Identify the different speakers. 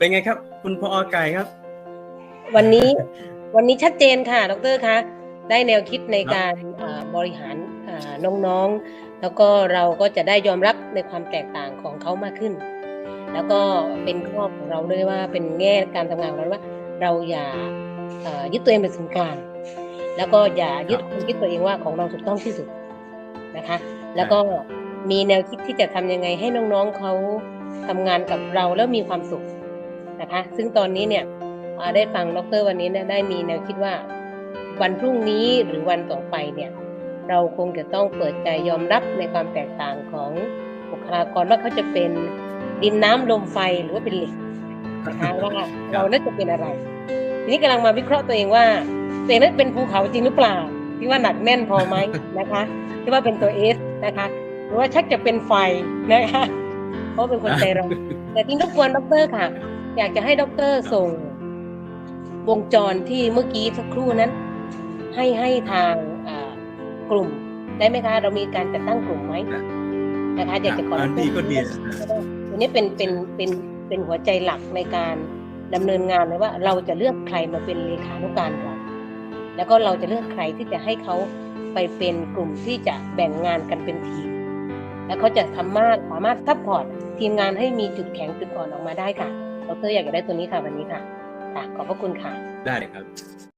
Speaker 1: เป็นไงครับ คุณพอไก่ครับ
Speaker 2: วันนี้วันนี้ชัดเจนค่ะ ดรคะได้แนวคิดในการอ่าบริหารอ่าน้องๆ แล้วก็เราก็จะได้ยอมรับในความแตกต่างของเขามากขึ้น แล้วก็เป็นข้อของเราด้วยว่าเป็นแง่การทำงานของเราว่า เราอย่าเอ่อยึดตัวเองเป็นศูนย์กลางแล้วก็อย่ายึดความคิดตัวเองว่าของเราถูกต้องที่สุดนะคะ แล้วก็มีแนวคิดที่จะทำยังไงให้น้องๆเขาทำงานกับเราแล้วมีความสุข นะคะ ซึ่งตอนนี้เนี่ยอ่าได้ฟังดรวันนี้เนี่ยได้มีแนวคิดว่า วันพรุ่งนี้หรือวันต่อไปเนี่ยเราคงจะต้องเปิดใจยอมรับในความแตกต่างของบุคลากรว่าเขาจะเป็นดินน้ำลมไฟหรือว่าเป็นเหล็กนะคะว่าเราน่าจะเป็นอะไร ทีนี้กำลังมาวิเคราะห์ตัวเองว่าตัวเองนั้นเป็นภูเขาจริงหรือเปล่าที่ว่าหนักแน่นพอไหมนะคะที่ว่าเป็นตัวเอสนะคะหรือว่าชักจะเป็นไฟนะคะเพราะเป็นคนใจร้อนแต่ที่รบกวนดรค่ะ อยากจะให้ดรส่ง วงจรที่เมื่อกี้สักครู่นั้น ให้ให้ทางอ่ากลุ่มได้ไหมคะเรามีการจัดตั้งกลุ่มไหมนะคะอยากจะขอ
Speaker 1: อันนี้ก็ดี
Speaker 2: ตัวนี้เป็นเป็นเป็นเป็นหัวใจหลักในการดำเนินงานเลยว่าเราจะเลือกใครมาเป็นเลขานุการเราแล้วก็เราจะเลือกใครที่จะให้เขาไปเป็นกลุ่มที่จะแบ่งงานกันเป็นทีม แล้วเขาจะสามารถสามารถซัพพอร์ตทีมงานให้มีจุดแข็งจุดอ่อนออกมาได้ค่ะ ดรอยากจะได้ตัวนี้ค่ะวันนี้ค่ะค่ะขอบพระคุณค่ะ
Speaker 1: ได้ครับ